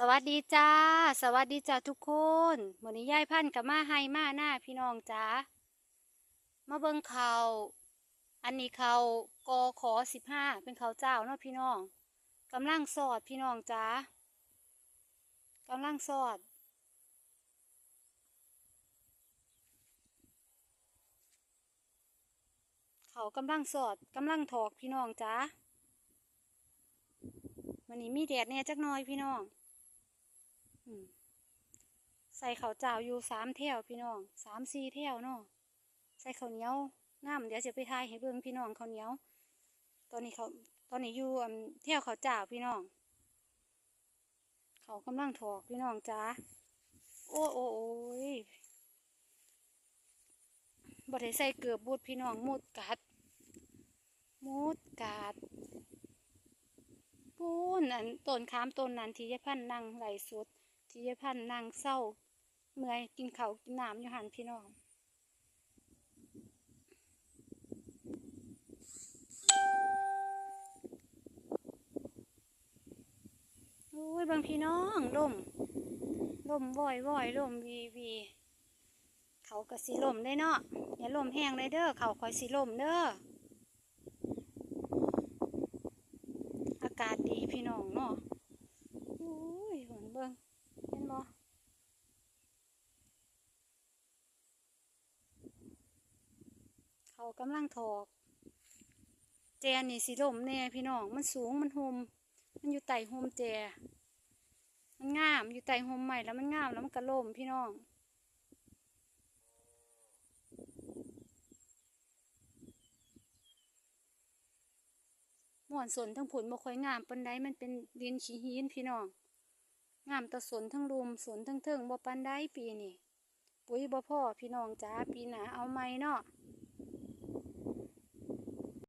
สวัสดีจ้า สวัสดีจ้าทุกคนวันนี้ยายพันธ์กับมาให้มาหน้าพี่น้องจ้ามาเบิ่งเขาอันนี้เขากอขอสิบห้าเป็นเขาเจ้าเนาะพี่น้องกำลังสอดพี่น้องจ้ากำลังสอด เขากำลังสอดกำลังถอกพี่น้องจ้าวันนี้มีแดดแน่จักน่อยพี่น้อง ใส่ข้าวเจ้าอยู่สามแถวพี่น้องสามสี่แถวเนาะใส่ข้าวเหนียวงามเดี๋ยวจะไปทายให้เบิ่งพี่น้องข้าวเหนียว ตอนนี้เขาตอนนี้อยู่แถวข้าวเจ้าพี่น้องเขากำลังถอกพี่น้องจ้าโอ้โอ้โอ้ยบ่ได้ใส่เกือบบูดพี่น้องมุดกัดมุดกัดปูนอันต้นขามต้นนั้นที่ยายพันนั่งไหลสุด ที่ยายพันนั่งเศร้า เมื่อยกินเขากินน้ำอยู่หันพี่น้องโอ้ยบางพี่น้องลมลมว่อยว่อยลมวีวีเขาก็สีลมได้เนาะอย่าลมแห้งเลยเด้อเขาคอยสีลมเด้ออากาศดีพี่น้องเนาะโอ้ยหนเบิ่งเห็นบ่ เขากำลังถอกแจนี่สีลมแน่พี่น้องมันสูงมันหมมันอยู่ใต้หมแจมันงามอยู่ใต้หมใหม่แล้วมันงามแล้วมันก็ล่มพี่น้องม่วนสนทั้งผลบ่ค่อยงามปานใดมันเป็นดินขี้หินพี่น้อง งามตะสนทั้งรุมสนทั้งเทิงบ่ปานใดปีนี้ปุ๋ยบ่พ่อพี่น้องจ้าปีหนาเอาใหม่เนาะ